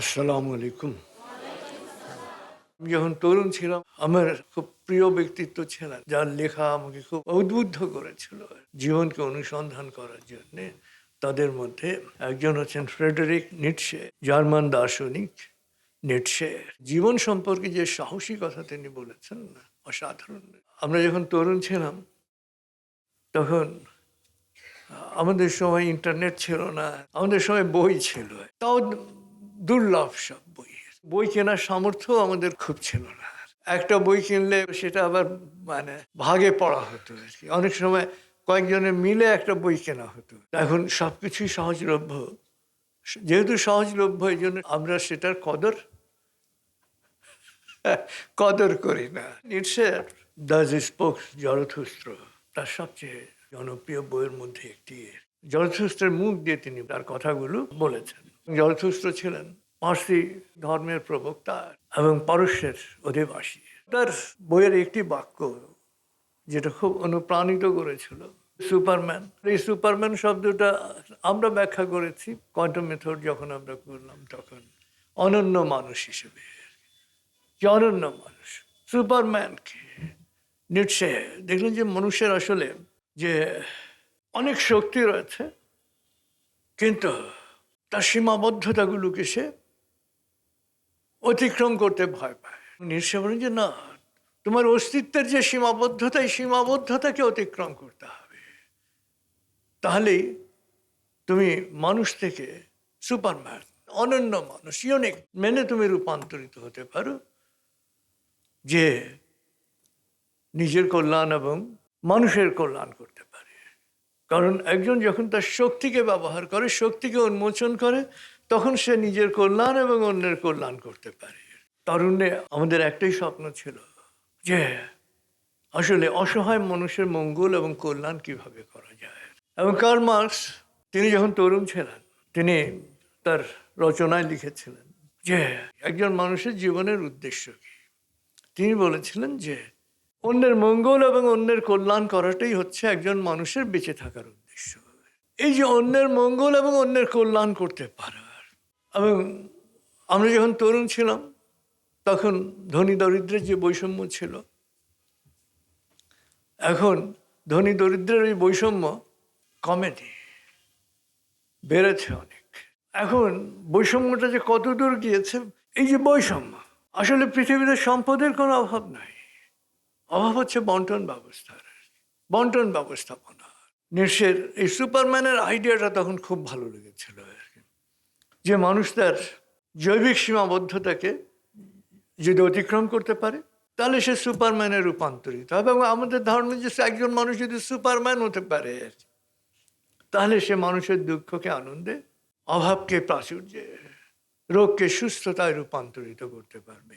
আসসালামু আলাইকুম। আমি যখন তরুণ ছিলাম, আমার খুব প্রিয় ব্যক্তিত্ব ছিলেন। যার লেখা আমাকে খুব উদ্বুদ্ধ করেছিল। জীবনকে অনুসন্ধান করার জন্য তাদের মধ্যে একজন হচ্ছেন ফ্রেডেরিক নিটসে, জার্মান দার্শনিক নিটসে। জীবন সম্পর্কে যে সাহসী কথা তিনি বলেছেন, অসাধারণ। আমরা যখন তরুণ ছিলাম, তখন আমাদের সময় ইন্টারনেট ছিল না, আমাদের সময় বই ছিল। তাও দুর্লভ সব বই বই কেনার সামর্থ্য আমাদের খুব ছিল না। একটা বই কিনলে সেটা আবার মানে ভাগে পড়া হতো আর কি। অনেক সময় কয়েকজনে মিলে একটা বই কেনা হতো। এখন সব কিছুই সহজলভ্য। যেহেতু সহজলভ্য, এই জন্য আমরা সেটার কদর কদর করি না। নিটসের দাস স্পোক জরথুস্ত্র তার সবচেয়ে জনপ্রিয় বইয়ের মধ্যে একটি। জরথুস্ত্রের মুখ দিয়ে তিনি তার কথাগুলো বলেছেন। জরথুস্ত্র ছিলেন পার্সি ধর্মের প্রবক্তা এবং পারস্যের অধিবাসী। তার বইয়ের একটি বাক্য, যেটা খুব অনুপ্রাণিত করেছিল, সুপারম্যান। এই সুপারম্যান শব্দটা আমরা ব্যাখ্যা করেছি কোয়ান্টাম মেথড যখন আমরা করলাম তখন। অনন্য মানুষ হিসেবে। অনন্য মানুষ। সুপারম্যান কি নিটসে দেখলেন যে মানুষের আসলে যে অনেক শক্তি রয়েছে, কিন্তু তার সীমাবদ্ধতাগুলোকে সে অতিক্রম করতে ভয় পায়। নিশ্চয় বলেন যে, না, তোমার অস্তিত্বের যে সীমাবদ্ধতা, এই সীমাবদ্ধতাকে অতিক্রম করতে হবে। তাহলেই তুমি মানুষ থেকে সুপারম্যান, অনন্য মানুষ, ইউনিক, মেনে তুমি রূপান্তরিত হতে পারো। যে নিজের কল্যাণ এবং মানুষের কল্যাণ করতে কারণ একজন যখন তার শক্তিকে ব্যবহার করে, শক্তিকে উন্মোচন করে, তখন সে নিজের কল্যাণ এবং অন্যের কল্যাণ করতে পারে। তরুণে আমাদের একটাই স্বপ্ন ছিল যে আসলে অসহায় মানুষের মঙ্গল এবং কল্যাণ কীভাবে করা যায়। এবং কার্ল মার্কস, তিনি যখন তরুণ ছিলেন, তিনি তার রচনায় লিখেছিলেন যে, একজন মানুষের জীবনের উদ্দেশ্য কি? তিনি বলেছিলেন যে অন্যের মঙ্গল এবং অন্যের কল্যাণ করাটাই হচ্ছে একজন মানুষের বেঁচে থাকার উদ্দেশ্য। এই যে অন্যের মঙ্গল এবং অন্যের কল্যাণ করতে পারার। এবং আমরা যখন তরুণ ছিলাম, তখন ধনী দরিদ্রের যে বৈষম্য ছিল, এখন ধনী দরিদ্রের ওই বৈষম্য কমেনি, বেড়েছে অনেক। এখন বৈষম্যটা যে কত দূর গিয়েছে, এই যে বৈষম্য, আসলে পৃথিবীতে সম্পদের কোনো অভাব নাই। অভাব হচ্ছে বন্টন ব্যবস্থার। বন্টন ব্যবস্থাপনা। নিশ্চের এই সুপারম্যানের আইডিয়াটা তখন খুব ভালো লেগেছিল আর কি। যে মানুষ তার জৈবিক সীমাবদ্ধতাকে যদি অতিক্রম করতে পারে, তাহলে সে সুপারম্যানে রূপান্তরিত হবে এবং আমাদের ধারণা যে একজন মানুষ যদি সুপারম্যান হতে পারে তাহলে সে মানুষের দুঃখকে, আনন্দে, অভাবকে, প্রাচুর্যে, রোগকে, সুস্থতায় রূপান্তরিত করতে পারবে।